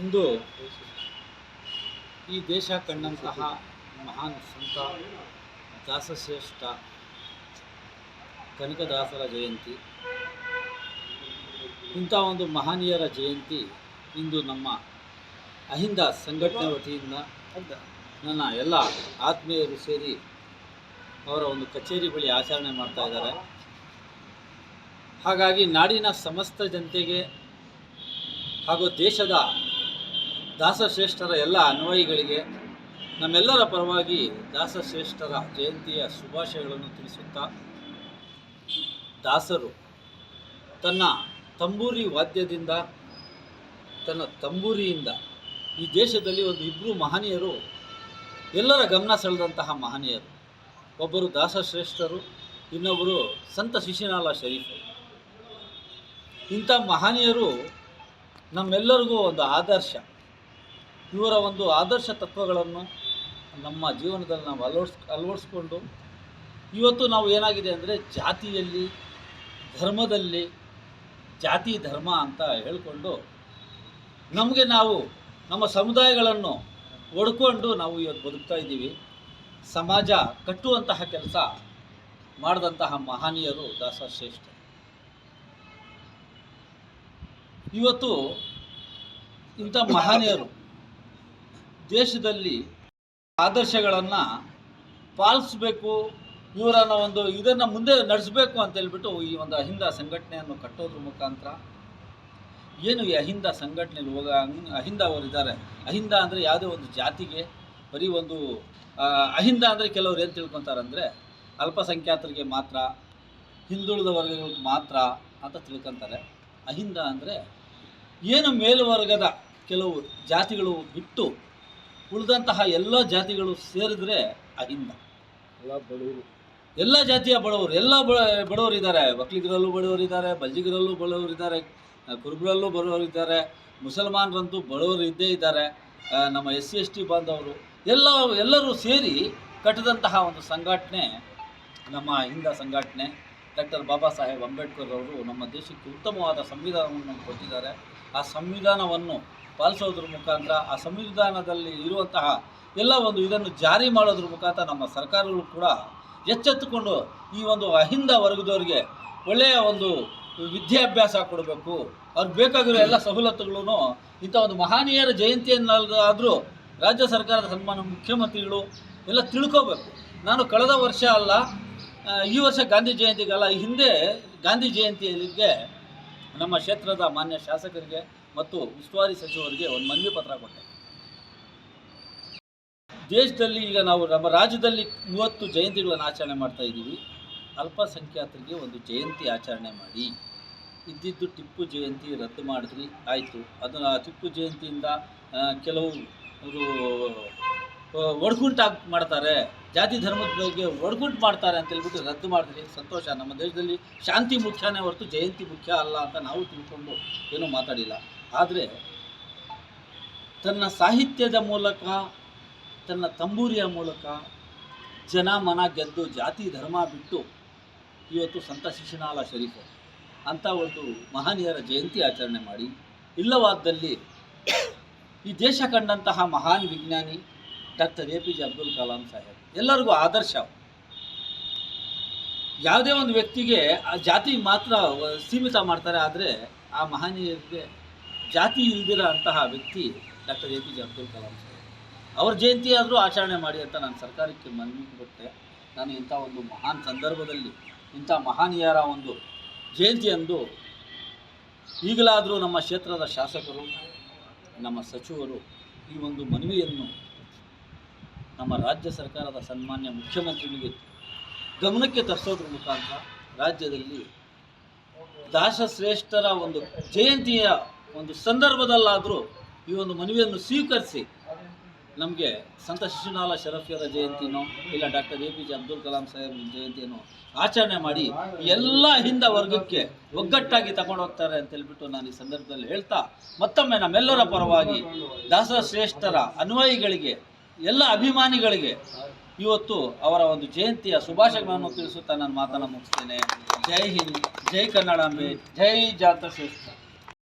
ಇಂದು ಈ ದೇಶ ಕಂಡಂತಹ ಮಹಾನ್ ಸಂತ, ದಾಸಶ್ರೇಷ್ಠ, ಕನಕದಾಸರ ಜಯಂತಿ. ಇಂಥ ಒಂದು ಮಹನೀಯರ ಜಯಂತಿ ಇಂದು ನಮ್ಮ ಅಹಿಂದ ಸಂಘಟನೆ ವತಿಯಿಂದ ನನ್ನ ಎಲ್ಲ ಆತ್ಮೀಯರು ಸೇರಿ ಅವರ ಒಂದು ಕಚೇರಿ ಬಳಿ ಆಚರಣೆ ಮಾಡ್ತಾ ಇದ್ದಾರೆ. ಹಾಗಾಗಿ ನಾಡಿನ ಸಮಸ್ತ ಜನತೆಗೆ ಹಾಗೂ ದೇಶದ ದಾಸಶ್ರೇಷ್ಠರ ಎಲ್ಲ ಅನ್ವಯಿಗಳಿಗೆ ನಮ್ಮೆಲ್ಲರ ಪರವಾಗಿ ದಾಸಶ್ರೇಷ್ಠರ ಜಯಂತಿಯ ಶುಭಾಶಯಗಳನ್ನು ತಿಳಿಸುತ್ತಾ, ದಾಸರು ತನ್ನ ತಂಬೂರಿ ವಾದ್ಯದಿಂದ, ತನ್ನ ತಂಬೂರಿಯಿಂದ ಈ ದೇಶದಲ್ಲಿ ಒಂದು ಇಬ್ಬರು ಮಹನೀಯರು, ಎಲ್ಲರ ಗಮನ ಸೆಳೆದಂತಹ ಮಹನೀಯರು. ಒಬ್ಬರು ದಾಸಶ್ರೇಷ್ಠರು, ಇನ್ನೊಬ್ಬರು ಸಂತ ಶಿಶಿನಾಲ ಶರೀಫರು. ಇಂಥ ಮಹನೀಯರು ನಮ್ಮೆಲ್ಲರಿಗೂ ಒಂದು ಆದರ್ಶ. ಇವರ ಒಂದು ಆದರ್ಶ ತತ್ವಗಳನ್ನು ನಮ್ಮ ಜೀವನದಲ್ಲಿ ನಾವು ಅಳವಡಿಸ್, ಅಳವಡಿಸ್ಕೊಂಡು, ಇವತ್ತು ನಾವು ಏನಾಗಿದೆ ಅಂದರೆ ಜಾತಿಯಲ್ಲಿ, ಧರ್ಮದಲ್ಲಿ, ಜಾತಿ ಧರ್ಮ ಅಂತ ಹೇಳಿಕೊಂಡು ನಮಗೆ ನಾವು, ನಮ್ಮ ಸಮುದಾಯಗಳನ್ನು ಒಡ್ಕೊಂಡು ನಾವು ಇವತ್ತು ಬದುಕ್ತಾ ಇದ್ದೀವಿ. ಸಮಾಜ ಕಟ್ಟುವಂತಹ ಕೆಲಸ ಮಾಡಿದಂತಹ ಮಹನೀಯರು ದಾಸಶ್ರೇಷ್ಠ ಇವತ್ತು ಇಂಥ ಮಹನೀಯರು ದೇಶದಲ್ಲಿ ಆದರ್ಶಗಳನ್ನು ಪಾಲಿಸಬೇಕು, ಇವರನ್ನು ಒಂದು ಇದನ್ನು ಮುಂದೆ ನಡೆಸಬೇಕು ಅಂತ ಹೇಳ್ಬಿಟ್ಟು ಈ ಒಂದು ಅಹಿಂದ ಸಂಘಟನೆಯನ್ನು ಕಟ್ಟೋದ್ರ ಮುಖಾಂತರ ಏನು ಈ ಅಹಿಂದ ಸಂಘಟನೆ ಹೋಗ, ಅಹಿಂದ ಅವರಿದ್ದಾರೆ ಅಹಿಂದ ಅಂದರೆ ಯಾವುದೇ ಒಂದು ಜಾತಿಗೆ, ಬರೀ ಒಂದು ಅಹಿಂದ ಅಂದರೆ ಕೆಲವರು ಏನು ತಿಳ್ಕೊತಾರಂದರೆ ಅಲ್ಪಸಂಖ್ಯಾತರಿಗೆ ಮಾತ್ರ, ಹಿಂದುಳಿದ ವರ್ಗಗಳಿಗೆ ಮಾತ್ರ ಅಂತ ತಿಳ್ಕೊತಾರೆ. ಅಹಿಂದ ಅಂದರೆ ಏನು ಮೇಲ್ವರ್ಗದ ಕೆಲವು ಜಾತಿಗಳು ಬಿಟ್ಟು ಉಳಿದಂತಹ ಎಲ್ಲ ಜಾತಿಗಳು ಸೇರಿದ್ರೆ ಅಹಿಂದ. ಎಲ್ಲ ಬಡವರು. ಎಲ್ಲ ಜಾತಿಯ ಬಡವರು ಎಲ್ಲ ಬಡವರಿದ್ದಾರೆ ಒಕ್ಕಲಿಗರಲ್ಲೂ ಬಡವರಿದ್ದಾರೆ ಬಲ್ಜಿಗರಲ್ಲೂ ಬಡವರು ಇದ್ದಾರೆ ಕುರುಬರಲ್ಲೂ ಬಡವರಿದ್ದಾರೆ ಮುಸಲ್ಮಾನರಂತೂ ಬಡವರು ಇದ್ದೇ ಇದ್ದಾರೆ. ನಮ್ಮ ಎಸ್ ಸಿ ಎಸ್ ಟಿ ಬಾಂಧವರು ಎಲ್ಲ ಎಲ್ಲರೂ ಸೇರಿ ಕಟ್ಟಿದಂತಹ ಒಂದು ಸಂಘಟನೆ ನಮ್ಮ ಹಿಂದ ಸಂಘಟನೆ. ಡಾಕ್ಟರ್ ಬಾಬಾ ಸಾಹೇಬ್ ಅಂಬೇಡ್ಕರ್ ಅವರು ನಮ್ಮ ದೇಶಕ್ಕೆ ಉತ್ತಮವಾದ ಸಂವಿಧಾನವನ್ನು ಕೊಟ್ಟಿದ್ದಾರೆ. ಆ ಸಂವಿಧಾನವನ್ನು ಪಾಲಿಸೋದ್ರ ಮುಖಾಂತರ, ಆ ಸಂವಿಧಾನದಲ್ಲಿ ಇರುವಂತಹ ಎಲ್ಲ ಒಂದು ಇದನ್ನು ಜಾರಿ ಮಾಡೋದ್ರ ಮುಖಾಂತರ ನಮ್ಮ ಸರ್ಕಾರಗಳು ಕೂಡ ಎಚ್ಚೆತ್ತುಕೊಂಡು ಈ ಒಂದು ಅಹಿಂದ ವರ್ಗದವರಿಗೆ ಒಳ್ಳೆಯ ಒಂದು ವಿದ್ಯಾಭ್ಯಾಸ ಕೊಡಬೇಕು. ಅವ್ರಿಗೆ ಬೇಕಾಗಿರೋ ಎಲ್ಲ ಸವಲತ್ತುಗಳನ್ನು ಇಂಥ ಒಂದು ಮಹನೀಯರ ಜಯಂತಿಯನ್ನಾದರೂ ರಾಜ್ಯ ಸರ್ಕಾರದ ಸನ್ಮಾನ ಮುಖ್ಯಮಂತ್ರಿಗಳು ಎಲ್ಲ ತಿಳ್ಕೋಬೇಕು. ನಾನು ಕಳೆದ ವರ್ಷ ಅಲ್ಲ ಈ ವರ್ಷ ಗಾಂಧಿ ಜಯಂತಿಗಲ್ಲ ಹಿಂದೆ ಗಾಂಧಿ ಜಯಂತಿಗೆ ನಮ್ಮ ಕ್ಷೇತ್ರದ ಮಾನ್ಯ ಶಾಸಕರಿಗೆ ಮತ್ತು ಉಸ್ತುವಾರಿ ಸಚಿವರಿಗೆ ಒಂದು ಮನವಿ ಪತ್ರ ಕೊಟ್ಟೆ. ದೇಶದಲ್ಲಿ ಈಗ ನಾವು ನಮ್ಮ ರಾಜ್ಯದಲ್ಲಿ ಮೂವತ್ತು ಜಯಂತಿಗಳನ್ನು ಆಚರಣೆ ಮಾಡ್ತಾ ಇದ್ದೀವಿ. ಅಲ್ಪಸಂಖ್ಯಾತರಿಗೆ ಒಂದು ಜಯಂತಿ ಆಚರಣೆ ಮಾಡಿ. ಇದ್ದಿದ್ದು ಟಿಪ್ಪು ಜಯಂತಿ ರದ್ದು ಮಾಡಿದ್ರಿ ಆಯಿತು. ಅದನ್ನು ಆ ಟಿಪ್ಪು ಜಯಂತಿಯಿಂದ ಆ, ಒಡ್ಗುಂಟಾಗಿ ಮಾಡ್ತಾರೆ. ಜಾತಿ ಧರ್ಮದ ಬಗ್ಗೆ ಒಡ್ಗುಂಟು ಮಾಡ್ತಾರೆ ಅಂತ ಹೇಳ್ಬಿಟ್ಟು ರದ್ದು ಮಾಡಿದ್ರಿ ಸಂತೋಷ? ನಮ್ಮ ದೇಶದಲ್ಲಿ ಶಾಂತಿ ಮುಖ್ಯನೇ ಹೊರತು ಜಯಂತಿ ಮುಖ್ಯ ಅಲ್ಲ ಅಂತ ನಾವು ತಿಳ್ಕೊಂಡು ಏನೂ ಮಾತಾಡಿಲ್ಲ. ಆದರೆ ತನ್ನ ಸಾಹಿತ್ಯದ ಮೂಲಕ, ತನ್ನ ತಂಬೂರಿಯ ಮೂಲಕ ಜನ ಮನ ಗೆದ್ದು ಜಾತಿ ಧರ್ಮ ಬಿಟ್ಟು ಇವತ್ತು ಸಂತ ಶಿಕ್ಷಣಾಲ ಶರೀಫ್ ಅಂತ ಒಂದು ಮಹನೀಯರ ಜಯಂತಿ ಆಚರಣೆ ಮಾಡಿ. ಇಲ್ಲವಾದಲ್ಲಿ ಈ ದೇಶ ಕಂಡಂತಹ ಮಹಾನ್ ವಿಜ್ಞಾನಿ doctor A P J Abdul Kalam Saheb, ಎಲ್ಲರಿಗೂ ಆದರ್ಶ. ಯಾವುದೇ ಒಂದು ವ್ಯಕ್ತಿಗೆ ಆ ಜಾತಿ ಮಾತ್ರ ಸೀಮಿತ ಮಾಡ್ತಾರೆ, ಆದರೆ ಆ ಮಹನೀಯರಿಗೆ ಜಾತಿ ಇಲ್ದಿರೋ ಅಂತಹ ವ್ಯಕ್ತಿ doctor A P J Abdul Kalam Saheb. ಅವ್ರ ಜಯಂತಿ ಆದರೂ ಆಚರಣೆ ಮಾಡಿ ಅಂತ ನಾನು ಸರ್ಕಾರಕ್ಕೆ ಮನವಿ ಕೊಟ್ಟೆ ನಾನು ಇಂಥ ಒಂದು ಮಹಾನ್ ಸಂದರ್ಭದಲ್ಲಿ, ಇಂಥ ಮಹನೀಯರ ಒಂದು ಜಯಂತಿಯಂದು ಈಗಲಾದರೂ ನಮ್ಮ ಕ್ಷೇತ್ರದ ಶಾಸಕರು, ನಮ್ಮ ಸಚಿವರು ಈ ಒಂದು ಮನವಿಯನ್ನು ನಮ್ಮ ರಾಜ್ಯ ಸರ್ಕಾರದ ಸನ್ಮಾನ್ಯ ಮುಖ್ಯಮಂತ್ರಿಗಳಿಗೆ ಗಮನಕ್ಕೆ ತರಿಸೋದ್ರ ಮುಖಾಂತರ ರಾಜ್ಯದಲ್ಲಿ ದಾಸಶ್ರೇಷ್ಠರ ಒಂದು ಜಯಂತಿಯ ಒಂದು ಸಂದರ್ಭದಲ್ಲಾದರೂ ಈ ಒಂದು ಮನವಿಯನ್ನು ಸ್ವೀಕರಿಸಿ ನಮಗೆ ಸಂತ ಶಿಶುನಾಲ ಶರಫಿಯರ ಜಯಂತಿನೋ ಇಲ್ಲ doctor A P J Abdul Kalam Saheb ಜಯಂತಿಯನ್ನು ಆಚರಣೆ ಮಾಡಿ ಎಲ್ಲ ಹಿಂದ ವರ್ಗಕ್ಕೆ ಒಗ್ಗಟ್ಟಾಗಿ ತಗೊಂಡು ಹೋಗ್ತಾರೆ ಅಂತ ಹೇಳ್ಬಿಟ್ಟು ನಾನು ಈ ಸಂದರ್ಭದಲ್ಲಿ ಹೇಳ್ತಾ ಮತ್ತೊಮ್ಮೆ ನಮ್ಮೆಲ್ಲರ ಪರವಾಗಿ ದಾಸಶ್ರೇಷ್ಠರ ಅನ್ವಯಿಗಳಿಗೆ ಎಲ್ಲ ಅಭಿಮಾನಿಗಳಿಗೆ ಇವತ್ತು ಅವರ ಒಂದು ಜಯಂತಿಯ ಶುಭಾಶಯಗಳನ್ನು ತಿಳಿಸುತ್ತಾ ನಾನು ಮಾತನ್ನು ಮುಗಿಸ್ತೇನೆ. ಜೈ ಹಿಂದ್, ಜೈ ಕನ್ನಡಾಂಬೆ ಜೈ ಜಾತ ಶ್ರೇಷ್ಠ.